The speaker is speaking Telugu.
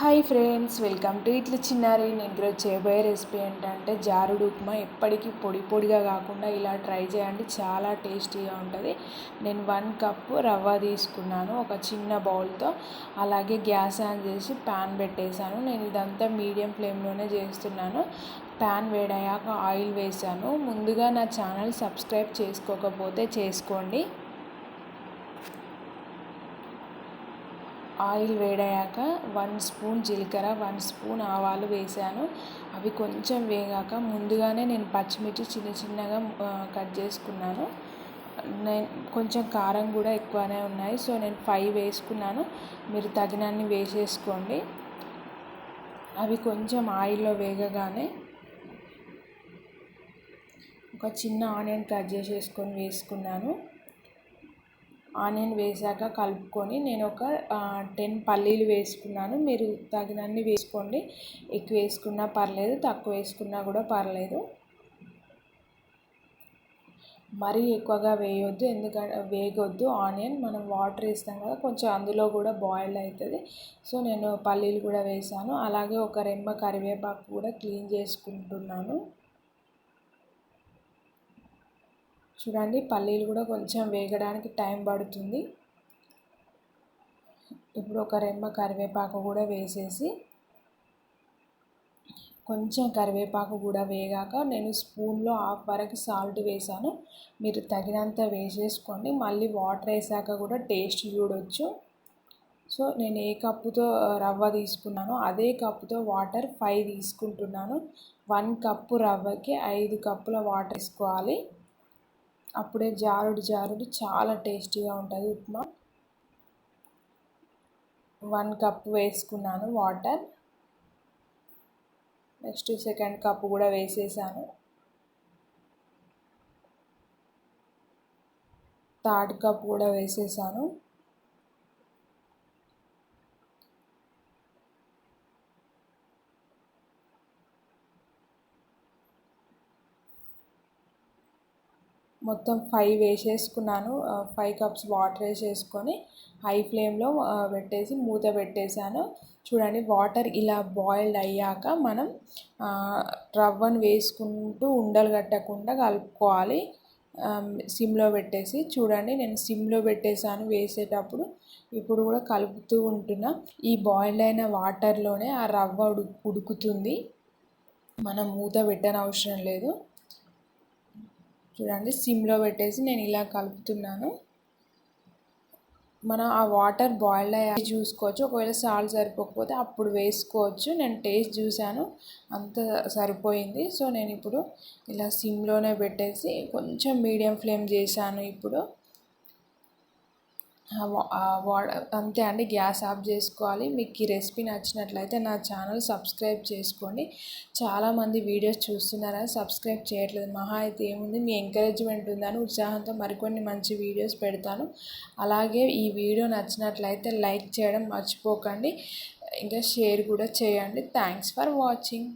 హాయ్ ఫ్రెండ్స్ వెల్కమ్ టు ఇట్లు చిన్నారి నేను ఈరోజు చేయబోయే రెసిపీ ఏంటంటే జారుడు ఉప్మా. ఎప్పటికీ పొడి పొడిగా కాకుండా ఇలా ట్రై చేయండి. చాలా టేస్టీగా ఉంటుంది. నేను వన్ కప్పు రవ్వ తీసుకున్నాను ఒక చిన్న బౌల్తో అలాగే గ్యాస్ ఆన్ చేసి ప్యాన్ పెట్టేశాను. నేను ఇదంతా మీడియం ఫ్లేమ్లోనే చేస్తున్నాను. ప్యాన్ వేడయ్యాక ఆయిల్ వేసాను ముందుగా నా ఛానల్ సబ్స్క్రైబ్ చేసుకోకపోతే చేసుకోండి. ఆయిల్ వేడయ్యాక వన్ స్పూన్ జీలకర్ర వన్ స్పూన్ ఆవాలు వేసాను. అవి కొంచెం వేగాక ముందుగానే నేను పచ్చిమిర్చి చిన్న చిన్నగా కట్ చేసుకున్నాను. నేను కొంచెం కారం కూడా ఎక్కువనే ఉన్నాయి సో నేను ఫైవ్ వేసుకున్నాను. మీరు తగినన్ని వేసేసుకోండి. అవి కొంచెం ఆయిల్లో వేగగానే ఒక చిన్న ఆనియన్ కట్ చేసేసుకొని వేసుకున్నాను. ఆనియన్ వేసాక కలుపుకొని నేను ఒక టెన్ పల్లీలు వేసుకున్నాను. మీరు తగినన్ని వేసుకోండి. ఎక్కువ వేసుకున్నా పర్లేదు తక్కువ వేసుకున్నా కూడా పర్లేదు. మరీ ఎక్కువగా వేయొద్దు. ఎందుకంటే వేగొద్దు ఆనియన్. మనం వాటర్ వేస్తాం కదా కొంచెం అందులో కూడా బాయిల్ అవుతుంది. సో నేను పల్లీలు కూడా వేసాను. అలాగే ఒక రెమ్మ కరివేపాకు కూడా క్లీన్ చేసుకుంటున్నాను. చూడండి పల్లీలు కూడా కొంచెం వేగడానికి టైం పడుతుంది. ఇప్పుడు ఒక రెమ్మ కరివేపాకు కూడా వేసేసి కొంచెం కరివేపాకు కూడా వేగాక నేను స్పూన్లో హాఫ్ వరకు సాల్ట్ వేసాను. మీరు తగినంత వేసేసుకోండి. మళ్ళీ వాటర్ వేసాక కూడా టేస్ట్ చూడొచ్చు. సో నేను ఏ కప్పుతో రవ్వ తీసుకున్నానో అదే కప్పుతో వాటర్ ఫైవ్ తీసుకుంటున్నాను. వన్ కప్పు రవ్వకి ఐదు కప్పుల వాటర్ వేసుకోవాలి. అప్పుడే జారుడు జారుడు చాలా టేస్టీగా ఉంటుంది ఉప్మా. వన్ కప్ వేసుకున్నాను వాటర్. నెక్స్ట్ సెకండ్ కప్ కూడా వేసేసాను. థర్డ్ కప్ కూడా వేసేసాను. మొత్తం ఫైవ్ వేసేసుకున్నాను. ఫైవ్ కప్స్ వాటర్ వేసేసుకొని హై ఫ్లేమ్లో పెట్టేసి మూత పెట్టేశాను. చూడండి వాటర్ ఇలా బాయిల్డ్ అయ్యాక మనం రవ్వను వేసుకుంటూ ఉండలు కట్టకుండా కలుపుకోవాలి. సిమ్లో పెట్టేసి. చూడండి నేను సిమ్లో పెట్టేశాను వేసేటప్పుడు. ఇప్పుడు కూడా కలుపుతూ ఉంటున్నా. ఈ బాయిల్డ్ అయిన వాటర్లోనే ఆ రవ్వ ఉడు ఉడుకుతుంది. మనం మూత పెట్టనవసరం లేదు. చూడండి సిమ్లో పెట్టేసి నేను ఇలా కలుపుతున్నాను. మనం ఆ వాటర్ బాయిల్ అయ్యి చూసుకోవచ్చు. ఒకవేళ సాల్ట్ సరిపోకపోతే అప్పుడు వేసుకోవచ్చు. నేను టేస్ట్ చూశాను అంత సరిపోయింది. సో నేను ఇప్పుడు ఇలా సిమ్లోనే పెట్టేసి కొంచెం మీడియం ఫ్లేమ్ చేశాను ఇప్పుడు. అంతే అండి గ్యాస్ ఆఫ్ చేసుకోవాలి. మీకు ఈ రెసిపీ నచ్చినట్లయితే నా ఛానల్ సబ్స్క్రైబ్ చేసుకోండి. చాలామంది వీడియోస్ చూస్తున్నారని సబ్స్క్రైబ్ చేయట్లేదు. మహా అయితే ఏముంది? మీ ఎంకరేజ్మెంట్ ఉందని ఉత్సాహంతో మరికొన్ని మంచి వీడియోస్ పెడతాను. అలాగే ఈ వీడియో నచ్చినట్లయితే లైక్ చేయడం మర్చిపోకండి. ఇంకా షేర్ కూడా చేయండి. Thanks for watching.